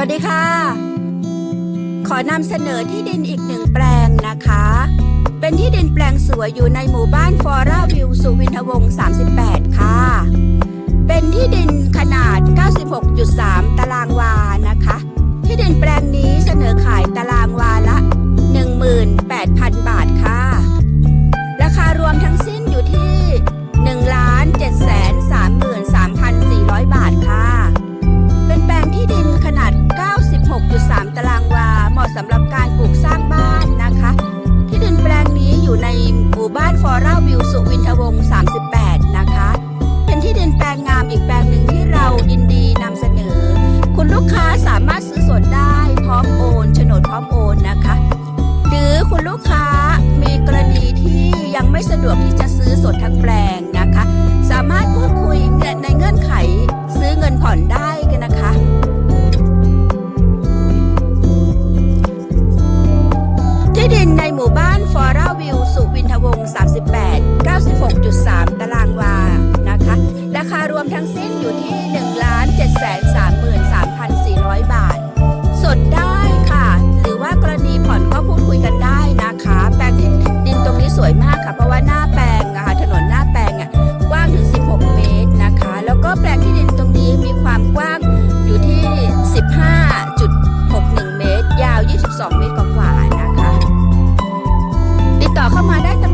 วัสดีค่ะ ขอนำเสนอที่ดินอีกหนึ่งแปลงนะคะ เป็นที่ดินแปลงสวยอยู่ในหมู่บ้านฟอร่าวิวสุวินทวงศ์38 ค่ะ เป็นที่ดินขนาด 96.3 ตารางวานะคะ ที่ดินแปลงนี้เสนอขายตารางวาละ 18,000 สำหรับการปลูกสร้างบ้านนะคะ ที่ดินแปลงนี้อยู่ในหมู่บ้านฟอร่าวิวสุวินทวงศ์ 38 นะคะ เป็นที่ดินแปลงงามอีกแปลงหนึ่งที่เรายินดีนำเสนอ คุณลูกค้าสามารถซื้อสดได้พร้อมโอนโฉนดพร้อมโอนนะคะ หรือคุณลูกค้ามีกรณีที่ยังไม่สะดวกที่จะซื้อสดทั้งแปลงนะคะ สามารถพูดคุยในเงื่อนไขซื้อเงินผ่อนได้ ที่ดินในหมู่บ้านฟอร่าวิวสุวินทวงศ์ 38 96.3 ตารางวา นะคะ ราคารวมทั้งสิ้นอยู่ที่ 1 7 3 3 4 0 0 บาท เข้ามาได้ตลอด